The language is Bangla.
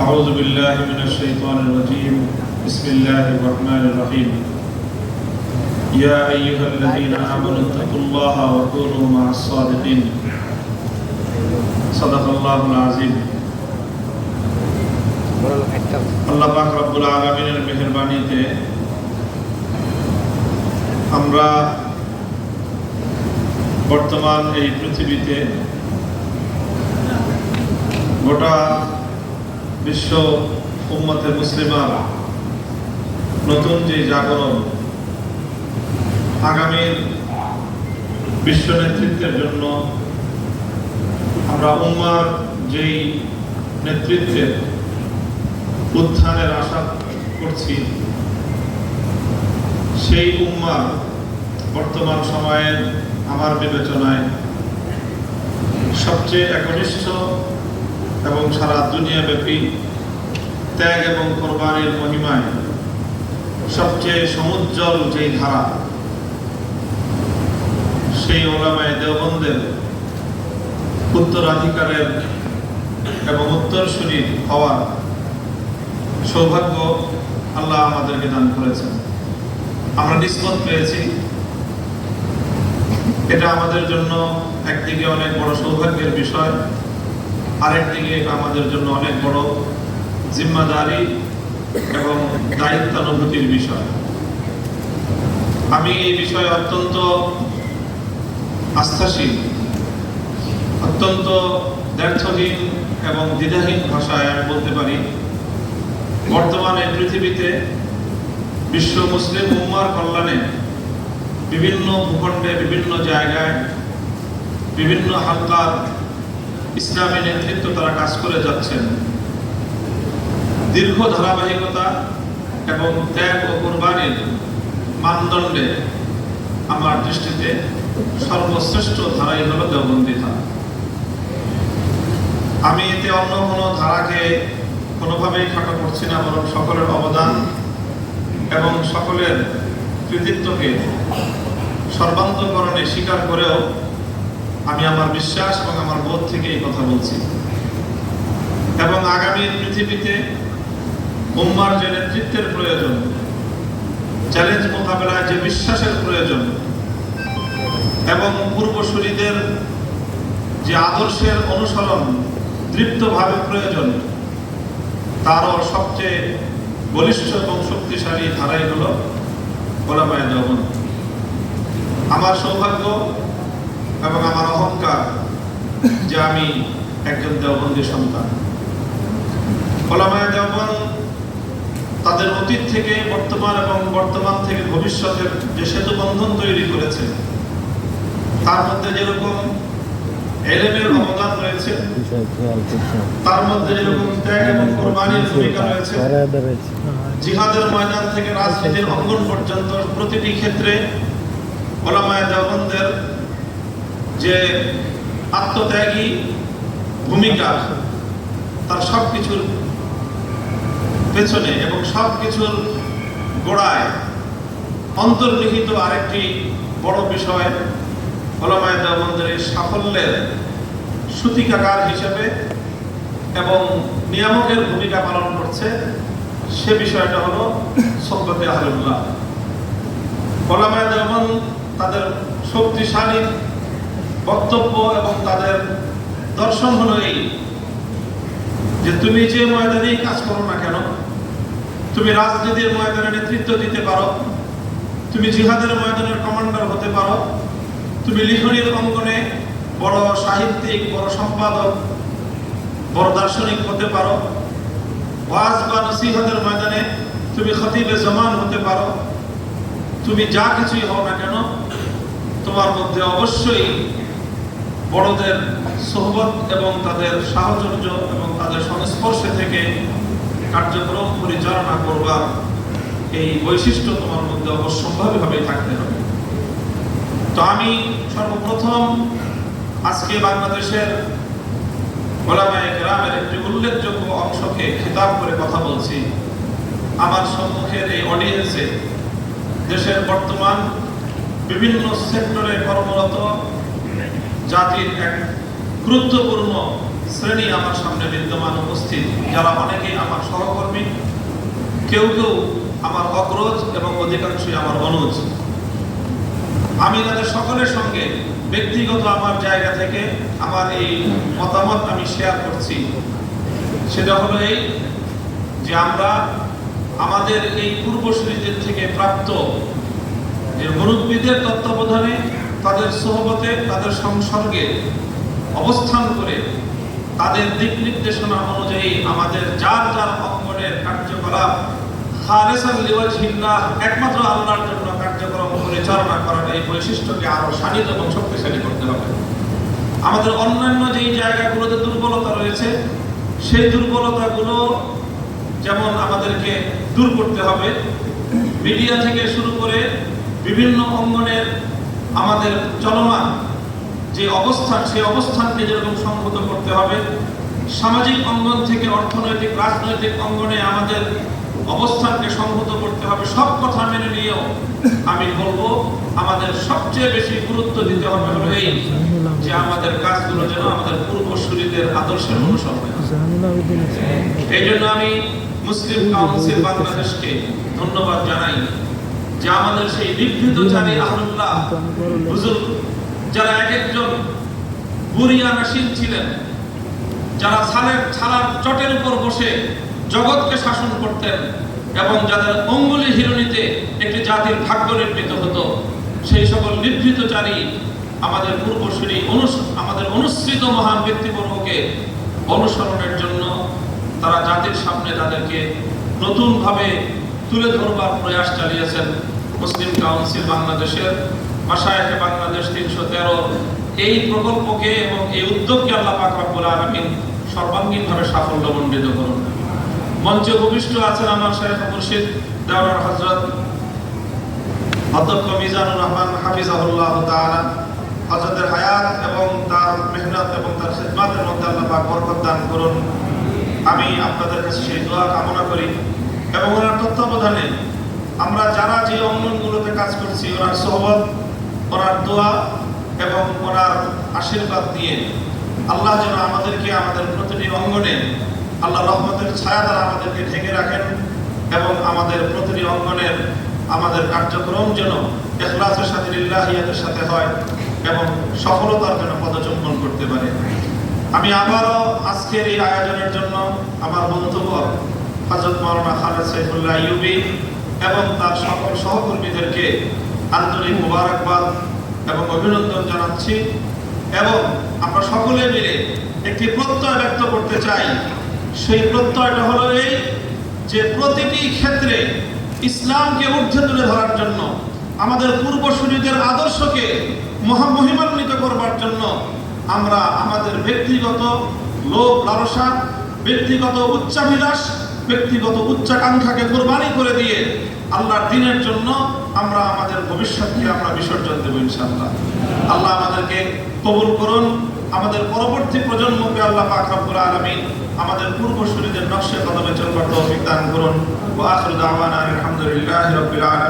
أعوذ بالله من الشيطان الرجيم بسم الله الرحمن الرحيم يا أيها الذين آمنوا اتقوا الله وكونوا مع الصادقين صدق الله العظيم আল্লাহ পাক রব্বুল আলমিনের মেহরবানিতে আমরা বর্তমান এই পৃথিবীতে গোটা বিশ্ব উম্মতে মুসলিমার নতুন যে জাগরণ আগামীর বিশ্ব নেতৃত্বের জন্য আমরা উম্মার যেই নেতৃত্বের উত্থানের আশা করছি, সেই উম্মা বর্তমান সময়ের আমার বিবেচনায় সবচেয়ে একনিষ্ঠ এবং সারা দুনিয়াব্যাপী ত্যাগ এবং কোরবানির মহিমায় সবচেয়ে সমুজ্জ্বল যেই ধারা, সেই ওলামায় দেওবন্দের উত্তরাধিকারের এবং উত্তরসূরি হওয়ার সৌভাগ্য আল্লাহ আমাদেরকে দান করেছেন। আমরা নিষ্পত পেয়েছি। এটা আমাদের জন্য একদিকে অনেক বড় সৌভাগ্যের বিষয় আরেকদিকে এটা আমাদের জন্য অনেক বড় জিম্মাদারি এবং দায়িত্বানুভূতির বিষয়। আমি এই বিষয়ে অত্যন্ত আস্থাশীল, অত্যন্ত দ্ব্যর্থহীন এবং দ্বিধাহীন ভাষায় আমি বলতে পারি, বর্তমানে পৃথিবীতে বিশ্ব মুসলিম উম্মার কল্যাণে বিভিন্ন ভূখণ্ডে, বিভিন্ন জায়গায়, বিভিন্ন হালকার ইসলামী নেতৃত্ব তারা কাজ করে যাচ্ছেন। দীর্ঘ ধারাবাহিকতা এবং ত্যাগ ও কোরবানির মানদণ্ডে আমার দৃষ্টিতে সর্বশ্রেষ্ঠ ধারাই হলো দেওবন্দি ধারা আমি এতে অন্য কোনো ধারাকে কোনোভাবেই খাটো করছি না, বরং সকলের অবদান এবং সকলের কৃতিত্বকে সর্বান্তকরণে স্বীকার করেও আমি আমার বিশ্বাস এবং আমার বোধ থেকে এই কথা বলছি। এবং আগামী পৃথিবীতে উম্মার যে নেতৃত্বের প্রয়োজন, চ্যালেঞ্জ মোকাবেলায় যে বিশ্বাসের প্রয়োজন, এবং পূর্বসূরীদের যে আদর্শের অনুসরণ তৃপ্তভাবে প্রয়োজন, তারও সবচেয়ে বলিষ্ঠ এবং শক্তিশালী ধারাই হল ওলামায় দেওবন্দ। আমার সৌভাগ্য এবং আমার অহংকার যে আমি একজন দেওবন্দি সন্তান। ওলামায় দেওবন্দ তাদের অতীত থেকে, বর্তমান এবং বর্তমান থেকে ভবিষ্যতের যে সেতু বন্ধন তৈরি করেছে, তার মধ্যে যেরকম এলেমের অবদান রয়েছে, তার মধ্যে যেরকম ত্যাগ এবং কোরবানির ভূমিকা রয়েছে, জিহাদের ময়দান থেকে রাজনীতির অঙ্গন পর্যন্ত প্রতিটি ক্ষেত্রে ওলামায় দেওবন্দের যে আত্মত্যাগী ভূমিকা তার সব কিছুর পেছনে এবং সব কিছুর গোড়ায় অন্তর্নিহিত আরেকটি বড় বিষয় ওলামায় দেওবন্দের সাফল্যের সূতিকাকার হিসেবে এবং নিয়ামকের ভূমিকা পালন করছে সে বিষয়টা হলো সব্যতে আহলুল্লাহ। ওলামায় দেওবন্দ তাদের শক্তিশালী বক্তব্য এবং তাদের দর্শন হলো এই যে তুমি যে ময়দানেই কাজ করো না কেন, তুমি রাজনীতির ময়দানে নেতৃত্ব দিতে পারো, তুমি জিহাদের ময়দানের কমান্ডার হতে পারো, তুমি লিখনির অঙ্গনে বড় সাহিত্যিক, বড় সম্পাদক, বড় দার্শনিক হতে পারো, ওয়াজ বা নসিহতের ময়দানে তুমি খতিবে জমান হতে পারো, তুমি যা কিছুই হও না কেন, তোমার মধ্যে অবশ্যই বড়দের সোহবত এবং তাদের সাহচর্য এবং তাদের সংস্পর্শে থেকে কার্যক্রম পরিচালনা করবার এই বৈশিষ্ট্য তোমার মধ্যে অবশ্যম্ভাবীভাবে থাকতে হবে। তো আমি সর্বপ্রথম আজকে বাংলাদেশের ওলামায়ে গ্রামের একটি উল্লেখযোগ্য অংশকে খিতাব করে কথা বলছি। আমার সম্মুখের এই অডিয়েন্সে দেশের বর্তমান বিভিন্ন সেক্টরে কর্মরত জাতির এক গুরুত্বপূর্ণ শ্রেণি আমার সামনে বিদ্যমান উপস্থিত। যারা অনেকেই আমার সহকর্মী, কেউ কেউ আমার অগ্রজ এবং অধিকাংশই আমার অনুজ। আমি তাদের সকলের সঙ্গে ব্যক্তিগত আমার জায়গা থেকে আমার এই মতামত আমি শেয়ার করছি। সেটা হলো এই যে আমরা আমাদের এই পূর্বসূরীদের থেকে প্রাপ্ত যে মুরব্বীদের তত্ত্বাবধানে তাদের সোহবতে, তাদের সংসর্গে অবস্থান করে তাদের দিক নির্দেশনা অনুযায়ী আমাদের যার যার অঙ্গনের কার্যকলাপ একমাত্র আল্লাহর জন্য কার্যক্রম পরিচালনা করার এই বৈশিষ্ট্যকে আরও শানিত এবং শক্তিশালী করতে হবে। আমাদের অন্যান্য যেই জায়গাগুলোতে দুর্বলতা রয়েছে, সেই দুর্বলতাগুলো যেমন আমাদেরকে দূর করতে হবে, মিডিয়া থেকে শুরু করে বিভিন্ন অঙ্গনের আমাদের চলমান যে অবস্থান সেই অবস্থানকে যেরকম সংহত করতে হবে সামাজিক অঙ্গন থেকে অর্থনৈতিক রাজনৈতিক অঙ্গনে আমাদের অবস্থানকে সংহত করতে হবে সব কথা মেনে নিয়েও আমি বলব আমাদের সবচেয়ে বেশি গুরুত্ব দিতে হবে হলো এই যে আমাদের কাজগুলো যেন আমাদের পূর্বসূরীদের আদর্শের অনুসরণ হয়। এই জন্য আমি মুসলিম কাউন্সিল বাংলাদেশকে ধন্যবাদ জানাই যে আমাদের সেই নিভৃতচারী আহমুল্লাহ হুজুর, যারা এক একজন বুরিয়া ছিলেন, যারা ছালের ছালার চটের উপর বসে জগৎকে শাসন করতেন এবং যাদের অঙ্গুলি হিরণিতে একটি জাতির ভাগ্য নির্মিত হতো, সেই সকল নিভৃতচারী আমাদের পূর্বসূরি আমাদের অনুসৃত মহান ব্যক্তিবর্গকে অনুসরণের জন্য তারা জাতির সামনে তাদেরকে নতুনভাবে তুলে ধরবার প্রয়াস চালিয়েছেন মুসলিম কাউন্সিল বাংলাদেশের মাসায়কে বাংলাদেশ তিনশো তেরো। এই প্রকল্পকে এবং এই উদ্যোগকে আল্লাহ রব্বুল আলামিন সর্বাঙ্গীনভাবে করুন। মঞ্চে উপবিষ্ট আছেন আমার শাহেখ মুর্শিদ দেওয়ার হজরত অধ্যক্ষ মিজানুর রহমান হাফিজাহুল্লাহ হায়াত এবং তার মেহনত এবং তার মধ্যে বরকত দান করুন। আমি আপনাদের কাছে সেই দোয়া কামনা করি। এবং ওনার তত্ত্বাবধানে আমরা যারা যে অঙ্গনগুলোতে কাজ করছি, ওনার সোহবত ওনার দোয়া এবং ওনার আশীর্বাদ দিয়ে আল্লাহ যেন আমাদেরকে আমাদের প্রতিটি অঙ্গনে আল্লাহ রহমতের ছায়া দ্বারা আমাদেরকে ঢেকে রাখেন এবং আমাদের প্রতিটি অঙ্গনের আমাদের কার্যক্রম যেন এখলাসের সাথে লিল্লাহিয়াতের সাথে হয় এবং সফলতার জন্য পদচম্বন করতে পারে। আমি আবারও আজকের এই আয়োজনের জন্য আমার বন্ধুবর হজরত মৌলানা খালেদ সাইফুল্লাহ ইউবি এবং তার সকল সহকর্মীদেরকে আন্তরিক মুবারকবাদ এবং অভিনন্দন জানাচ্ছি এবং আমরা সকলে মিলে একটি প্রত্যয় ব্যক্ত করতে চাই। সেই প্রত্যয়টা হলো এই যে প্রতিটি ক্ষেত্রে ইসলামকে ঊর্ধ্বে তুলে ধরার জন্য, আমাদের পূর্বসূরীদের আদর্শকে মহামহিমান্বিত করবার জন্য আমরা আমাদের ব্যক্তিগত লোভ লালসা, ব্যক্তিগত উচ্চাভিলাষ ব্যক্তিগত উচ্চাকাঙ্ক্ষাকে কোরবানি করে দিয়ে আল্লাহর দিনের জন্য আমরা আমাদের ভবিষ্যৎকে আমরা বিসর্জন দেব ইনশাআল্লাহ। আল্লাহ আমাদেরকে কবুল করুন। আমাদের পরবর্তী প্রজন্মকে আল্লাহ পাক রব্বুল আলামিন আমাদের পূর্বসূরিদের নকশে কদমে চলবার তৌফিক দান করুন। ওয়া আখিরু দাওয়ানা আলহামদুলিল্লাহি রাব্বিল আলামিন।